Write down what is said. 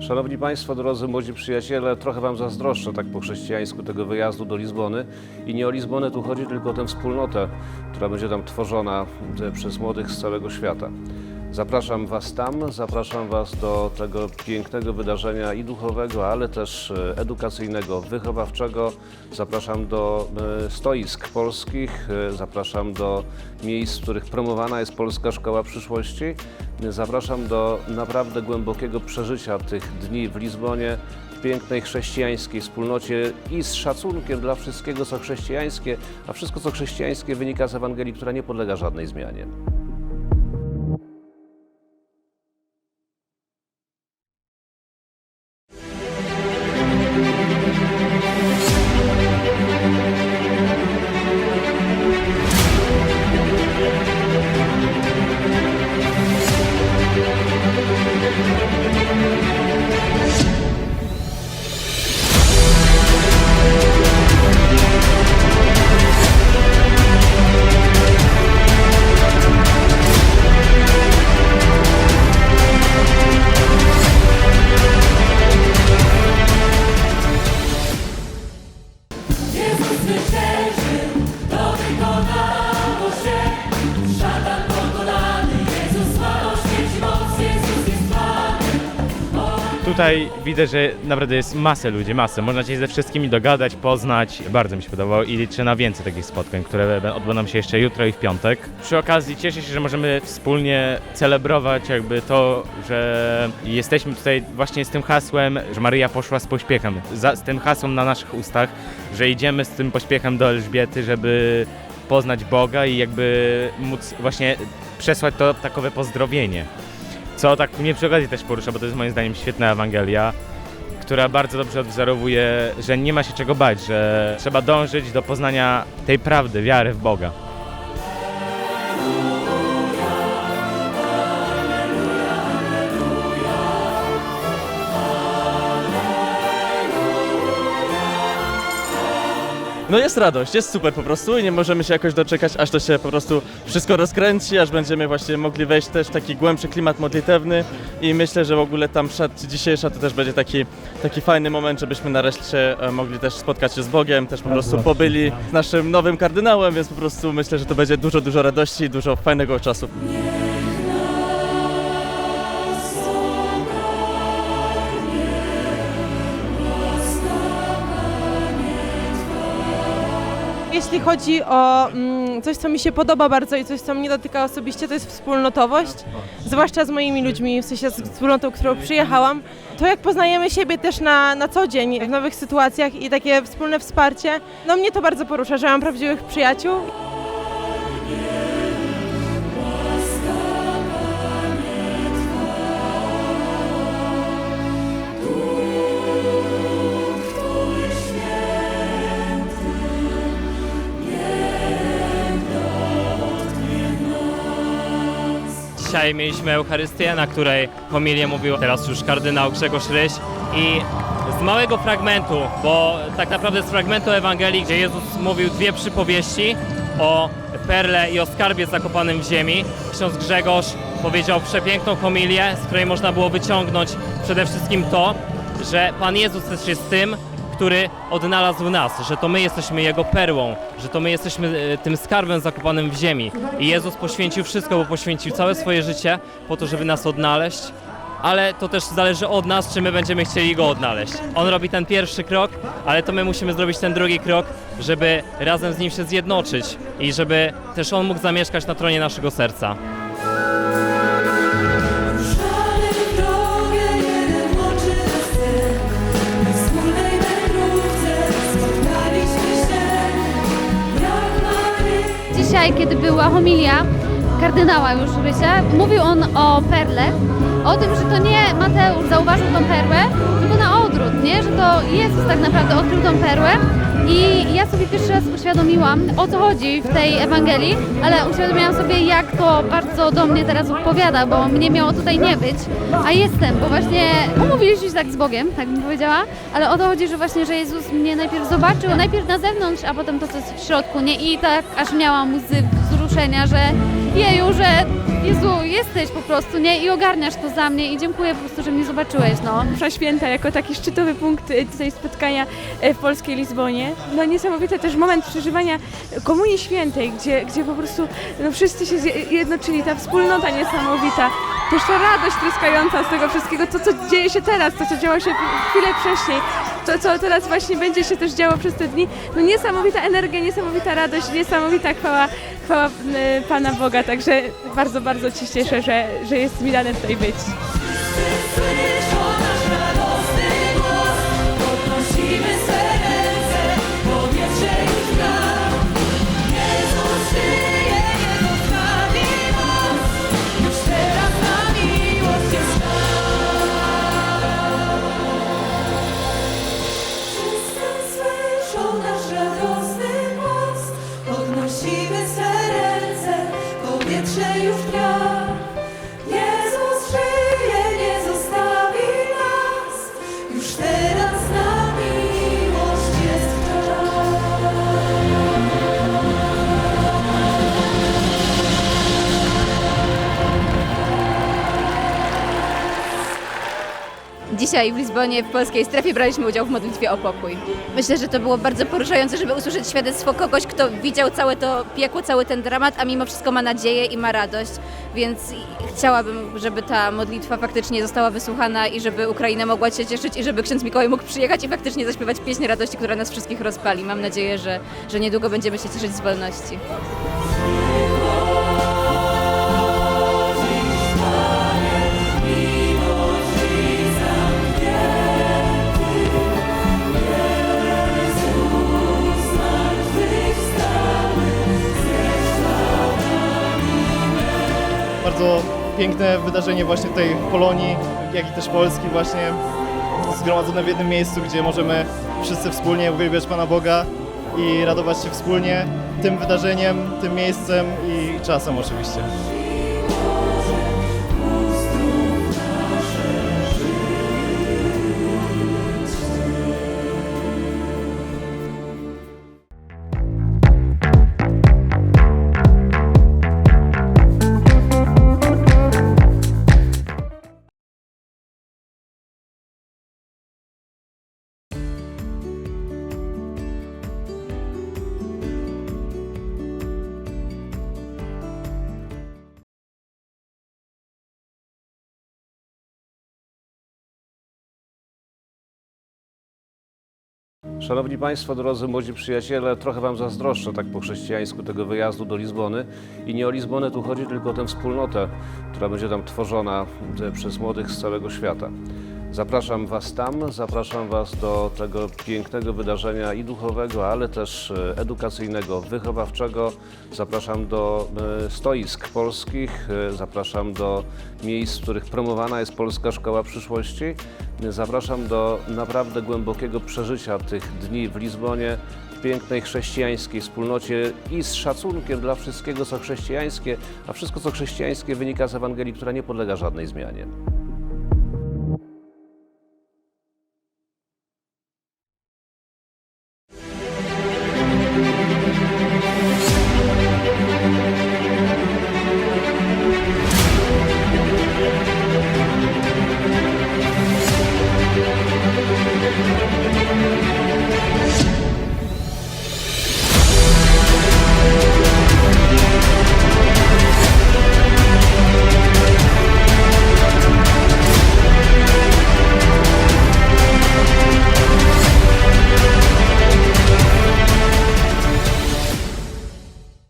Szanowni Państwo, drodzy młodzi przyjaciele, trochę Wam zazdroszczę tak po chrześcijańsku tego wyjazdu do Lizbony. I nie o Lizbonę tu chodzi, tylko o tę wspólnotę, która będzie tam tworzona e, przez młodych z całego świata. Zapraszam Was tam, zapraszam Was do tego pięknego wydarzenia i duchowego, ale też e, edukacyjnego, wychowawczego. Zapraszam do e, stoisk polskich, e, zapraszam do miejsc, w których promowana jest polska szkoła przyszłości. Zapraszam do naprawdę głębokiego przeżycia tych dni w Lizbonie, w pięknej chrześcijańskiej wspólnocie i z szacunkiem dla wszystkiego, co chrześcijańskie, a wszystko, co chrześcijańskie wynika z Ewangelii, która nie podlega żadnej zmianie. Jezus zwyciężył, Tutaj widzę, że naprawdę jest masę ludzi, masę. Można się ze wszystkimi dogadać, poznać. Bardzo mi się podobało i liczę na więcej takich spotkań, które odbędą się jeszcze jutro i w piątek. Przy okazji cieszę się, że możemy wspólnie celebrować jakby to, że jesteśmy tutaj właśnie z tym hasłem, że Maryja poszła z pośpiechem. Za, z tym hasłem na naszych ustach, że idziemy z tym pośpiechem do Elżbiety, żeby poznać Boga i jakby móc właśnie przesłać to takowe pozdrowienie. Co tak mnie przy okazji też porusza, bo to jest moim zdaniem świetna Ewangelia, która bardzo dobrze odwzorowuje, że nie ma się czego bać, że trzeba dążyć do poznania tej prawdy, wiary w Boga. No jest radość, jest super po prostu i nie możemy się jakoś doczekać, aż to się po prostu wszystko rozkręci, aż będziemy właśnie mogli wejść też w taki głębszy klimat modlitewny i myślę, że w ogóle tam szat dzisiejsza to też będzie taki, taki fajny moment, żebyśmy nareszcie e, mogli też spotkać się z Bogiem, też po prostu pobyli z naszym nowym kardynałem, więc po prostu myślę, że to będzie dużo, dużo radości i dużo fajnego czasu. Jeśli chodzi o mm, coś, co mi się podoba bardzo i coś, co mnie dotyka osobiście, to jest wspólnotowość, zwłaszcza z moimi ludźmi, w sensie z wspólnotą, którą przyjechałam. To jak poznajemy siebie też na, na co dzień w nowych sytuacjach i takie wspólne wsparcie, no mnie to bardzo porusza, że mam prawdziwych przyjaciół. Dzisiaj mieliśmy Eucharystię, na której homilię mówił teraz już kardynał Grzegorz Ryś. I z małego fragmentu, bo tak naprawdę z fragmentu Ewangelii, gdzie Jezus mówił dwie przypowieści o perle i o skarbie zakopanym w ziemi, ksiądz Grzegorz powiedział przepiękną homilię, z której można było wyciągnąć przede wszystkim to, że Pan Jezus też jest tym, który odnalazł nas, że to my jesteśmy Jego perłą, że to my jesteśmy e, tym skarbem zakopanym w ziemi. I Jezus poświęcił wszystko, bo poświęcił całe swoje życie po to, żeby nas odnaleźć, ale to też zależy od nas, czy my będziemy chcieli Go odnaleźć. On robi ten pierwszy krok, ale to my musimy zrobić ten drugi krok, żeby razem z Nim się zjednoczyć i żeby też On mógł zamieszkać na tronie naszego serca. Dzisiaj, kiedy była homilia kardynała już Rysia, mówił on o perle, o tym, że to nie Mateusz zauważył tą perłę, tylko na odwrót, nie? Że to Jezus tak naprawdę odkrył tą perłę i ja sobie pierwszy raz uświadomiłam, o co chodzi w tej Ewangelii, ale uświadomiłam sobie, jak to bardzo do mnie teraz odpowiada, bo mnie miało tutaj nie być, a jestem, bo właśnie umówiliśmy się tak z Bogiem, tak bym powiedziała, ale o to chodzi, że właśnie, że Jezus mnie najpierw zobaczył, najpierw na zewnątrz, a potem to, co jest w środku, nie? I tak aż miałam łzy wzruszenia, że jeju, że Jezu, jesteś po prostu, nie? I ogarniasz to za mnie i dziękuję po prostu, że mnie zobaczyłeś, no. Msza Święta jako taki szczytowy punkt e, tutaj spotkania e, w polskiej Lizbonie. No niesamowity też moment przeżywania Komunii Świętej, gdzie, gdzie po prostu no, wszyscy się jednoczyli, ta wspólnota niesamowita, też ta radość tryskająca z tego wszystkiego, to co dzieje się teraz, to co działo się chwilę wcześniej, to co teraz właśnie będzie się też działo przez te dni. No niesamowita energia, niesamowita radość, niesamowita chwała, chwała e, Pana Boga, także bardzo, bardzo się cieszę, że, że jest mi dane tutaj być. Dzisiaj w Lizbonie, w polskiej strefie, braliśmy udział w modlitwie o pokój. Myślę, że to było bardzo poruszające, żeby usłyszeć świadectwo kogoś, kto widział całe to piekło, cały ten dramat, a mimo wszystko ma nadzieję i ma radość. Więc chciałabym, żeby ta modlitwa faktycznie została wysłuchana i żeby Ukraina mogła się cieszyć i żeby ksiądz Mikołaj mógł przyjechać i faktycznie zaśpiewać pieśń radości, która nas wszystkich rozpali. Mam nadzieję, że, że niedługo będziemy się cieszyć z wolności. Piękne wydarzenie właśnie tutaj w Polonii, jak i też Polski właśnie zgromadzone w jednym miejscu, gdzie możemy wszyscy wspólnie uwielbiać Pana Boga i radować się wspólnie tym wydarzeniem, tym miejscem i czasem oczywiście. Szanowni Państwo, drodzy młodzi przyjaciele, trochę Wam zazdroszczę tak po chrześcijańsku tego wyjazdu do Lizbony. I nie o Lizbonę tu chodzi, tylko o tę wspólnotę, która będzie tam tworzona e, przez młodych z całego świata. Zapraszam Was tam, zapraszam Was do tego pięknego wydarzenia i duchowego, ale też e, edukacyjnego, wychowawczego. Zapraszam do e, stoisk polskich, e, zapraszam do miejsc, w których promowana jest polska szkoła przyszłości. Zapraszam do naprawdę głębokiego przeżycia tych dni w Lizbonie, pięknej chrześcijańskiej wspólnocie i z szacunkiem dla wszystkiego, co chrześcijańskie, a wszystko, co chrześcijańskie wynika z Ewangelii, która nie podlega żadnej zmianie.